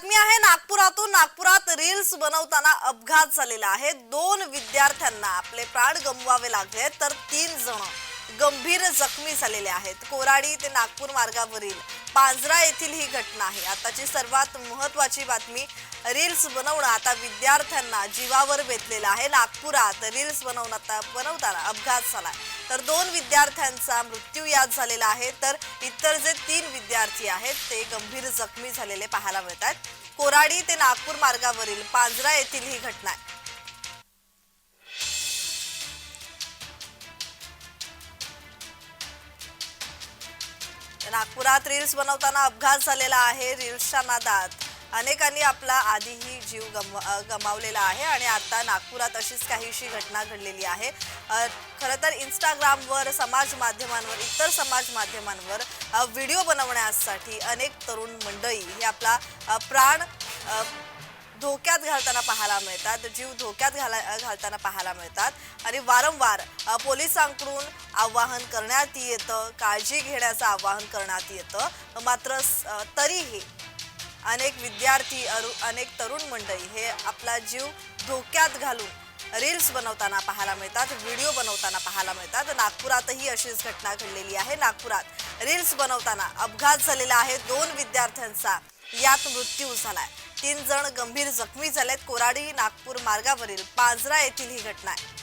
बातमी आहे. नागपुरातून नागपुरात रील्स बनवताना अपघात झालेला आहे. दोन विद्यार्थ्यांना आपले प्राण गमवावे लागले तर तीन जण गंभीर जखमी झालेले आहेत. कोराडी ते नागपूर मार्गावरील पांजरा येथील ही घटना आहे. आताची सर्वात महत्वाची बातमी रील्स बनवणं. आता विद्यार्थ्यांना जीवावर बेतलेलं आहे. नागपुरात रील्स बनवण्यात बनवताना अपघात झाला. तर दोन विद्यार्थ्यांचा मृत्यू यात झालेला आहे. तर इतर जे तीन विद्यार्थी आहेत ते गंभीर जखमी झालेले पाहायला मिळत आहेत कोराडी ते नागपूर मार्गावरील पांजरा येथील ही घटना आहे. नागपुरात रील्स बनवताना अपघात झालेला आहे. रील्सच्या नादात अनेकांनी आपला आधीही जीव गम गमावलेला आहे आणि आता नागपुरात अशीच काहीशी घटना घडलेली आहे. खरं तर इंस्टाग्रामवर समाज माध्यमांवर इतर समाज माध्यमांवर व्हिडिओ बनवण्यासाठी अनेक तरुण मंडळी हे आपला प्राण धोक्यात घालताना पाहायला मिळतात जीव धोक्यात घाला घालताना पाहायला मिळतात. आणि वारंवार पोलिसांकडून आवाहन करण्यात येतं काळजी घेण्याचं आवाहन करण्यात येतं. मात्र स- तरीही अनेक विद्यार्थी अरु- अनेक तरुण मंडळी हे आपला जीव धोक्यात घालून रील्स बनवताना पाहायला मिळतात व्हिडिओ बनवताना पाहायला मिळतात. नागपुरातही अशीच घटना घडलेली आहे. नागपुरात रील्स बनवताना अपघात झालेला आहे. दोन विद्यार्थ्यांचा यात मृत्यू झाला आहे तीन जण गंभीर जखमी झालेत. कोराडी नागपूर मार्गावरील पांजरा येथील ही घटना आहे.